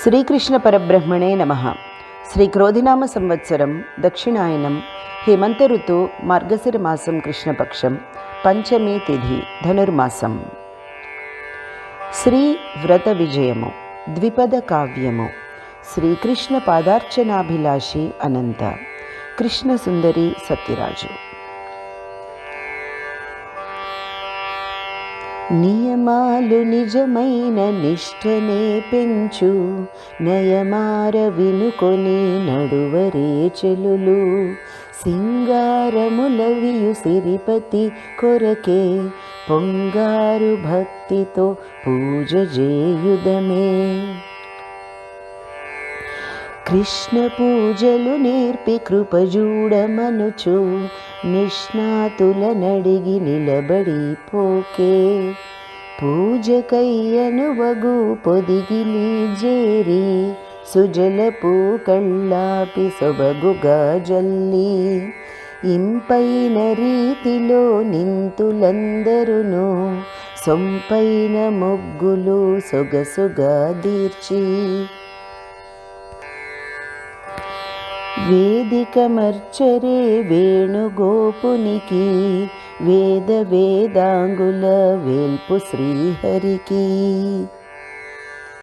శ్రీకృష్ణ పరబ్రహ్మణే నమ శ్రీ క్రోధినామ సంవత్సరం దక్షిణాయనం హేమంత ఋతు మార్గశిర మాసం కృష్ణపక్షం పంచమి తిథి ధనుర్మాసం శ్రీ వ్రత విజయము ద్విపద కావ్యము శ్రీకృష్ణ పాదార్చనాభిలాషి అనంత కృష్ణ సుందరి సత్యరాజు నియమాలు నిజమైన నిష్టనే పెంచు. నయమార వినుకొని నడువరే చెలులు. సింగారములవియు సిరిపతి కొరకే. పొంగారు భక్తితో పూజ చేయుదమే. కృష్ణ పూజలు నేర్పి కృపజూడమనుచు నిష్ణాతుల నడిగి నిలబడి పోకే. పూజకయ్యను వగు పొదిగిలి జేరి సుజలపు కళ్ళాపి సొబగుగా జల్లి. ఇంపైన రీతిలో నింతులందరును సొంపైన మొగ్గులు సొగసుగా దీర్చి వేదికమర్చరే వేణుగోపునికి వేద వేదాంగుల వేల్పు శ్రీహరికి.